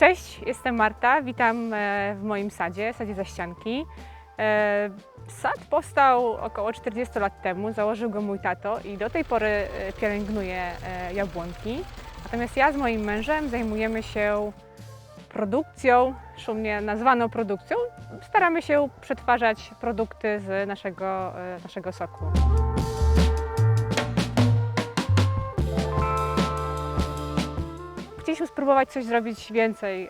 Cześć, jestem Marta, witam e, w moim sadzie, sadzie Zaścianki. E, Sad powstał około 40 lat temu, założył go mój tato i do tej pory e, pielęgnuje e, jabłonki. Natomiast ja z moim mężem zajmujemy się produkcją, szumnie nazwaną produkcją. Staramy się przetwarzać produkty z naszego, naszego soku. Chcieliśmy spróbować coś zrobić więcej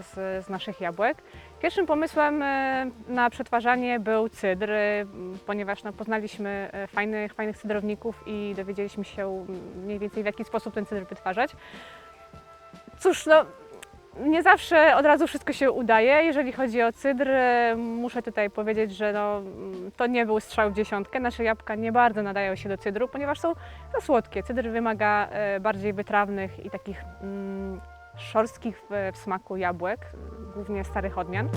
z, z naszych jabłek. Pierwszym pomysłem e, na przetwarzanie był cydr, e, ponieważ no, poznaliśmy e, fajnych, fajnych cydrowników i dowiedzieliśmy się mniej więcej w jaki sposób ten cydr wytwarzać. Cóż, no nie zawsze od razu wszystko się udaje. Jeżeli chodzi o cydr, muszę tutaj powiedzieć, że no, to nie był strzał w dziesiątkę. Nasze jabłka nie bardzo nadają się do cydru, ponieważ są za słodkie. Cydr wymaga bardziej wytrawnych i takich mm, szorstkich w, w smaku jabłek, głównie starych odmian.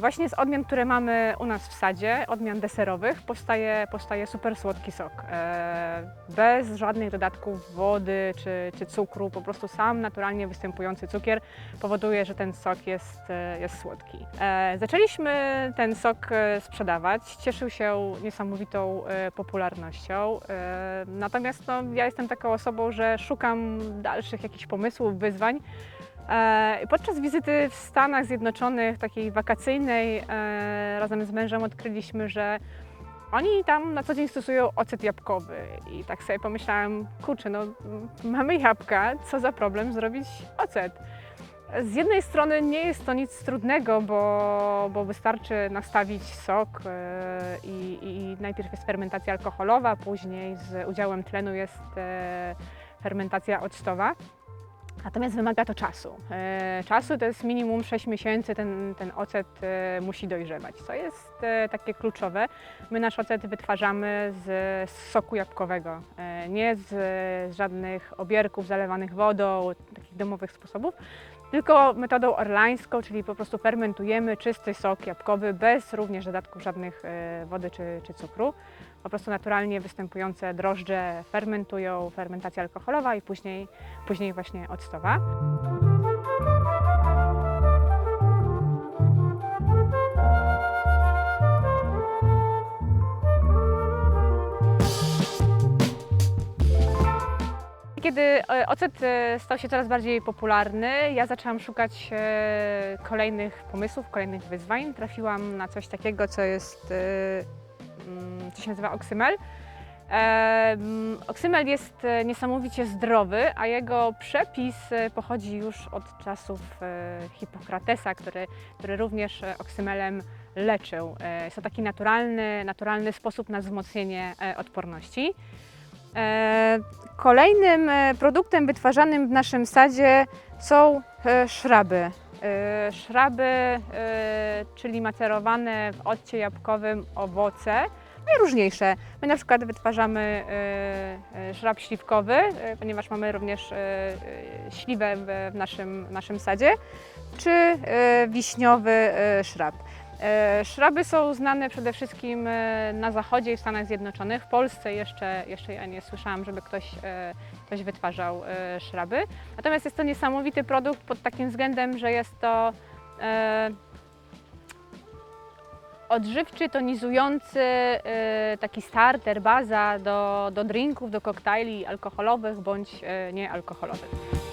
Właśnie z odmian, które mamy u nas w sadzie, odmian deserowych, powstaje, powstaje super słodki sok. E, Bez żadnych dodatków wody czy, czy cukru, po prostu sam naturalnie występujący cukier powoduje, że ten sok jest, e, jest słodki. E, Zaczęliśmy ten sok e, sprzedawać, cieszył się niesamowitą e, popularnością. E, Natomiast no, ja jestem taką osobą, że szukam dalszych jakichś pomysłów, wyzwań. E, Podczas wizyty w Stanach Zjednoczonych, takiej wakacyjnej, e, razem z mężem odkryliśmy, że oni tam na co dzień stosują ocet jabłkowy. I tak sobie pomyślałam, kurczę, no mamy jabłka, co za problem zrobić ocet. Z jednej strony nie jest to nic trudnego, bo, bo wystarczy nastawić sok e, i, i najpierw jest fermentacja alkoholowa, później z udziałem tlenu jest fermentacja octowa. Natomiast wymaga to czasu. E, Czasu to jest minimum 6 miesięcy, ten, ten ocet e, musi dojrzewać, co jest e, takie kluczowe. My nasz ocet wytwarzamy z, z soku jabłkowego, nie z, z żadnych obierków zalewanych wodą, takich domowych sposobów, tylko metodą orlańską, czyli po prostu fermentujemy czysty sok jabłkowy bez również dodatków żadnych e, wody czy, czy cukru. Po prostu naturalnie występujące drożdże fermentują, fermentacja alkoholowa i później, później właśnie octowa. Kiedy e, ocet e, stał się coraz bardziej popularny, ja zaczęłam szukać e, kolejnych pomysłów, kolejnych wyzwań. Trafiłam na coś takiego, co jest, mm, co się nazywa oksymel. Mm, Oksymel jest niesamowicie zdrowy, a jego przepis pochodzi już od czasów Hipokratesa, który, który również oksymelem leczył. Jest to taki naturalny, naturalny sposób na wzmocnienie odporności. E, Kolejnym e, produktem wytwarzanym w naszym sadzie są e, szraby. Szraby, czyli macerowane w occie jabłkowym owoce, najróżniejsze. My na przykład wytwarzamy szrab śliwkowy, ponieważ mamy również śliwę w naszym, naszym sadzie, czy wiśniowy szrab. E, Szraby są znane przede wszystkim e, na zachodzie i w Stanach Zjednoczonych. W Polsce jeszcze, jeszcze ja nie słyszałam, żeby ktoś, e, ktoś wytwarzał szraby. Natomiast jest to niesamowity produkt pod takim względem, że jest to odżywczy, tonizujący, taki starter, baza do, do drinków, do koktajli alkoholowych bądź niealkoholowych.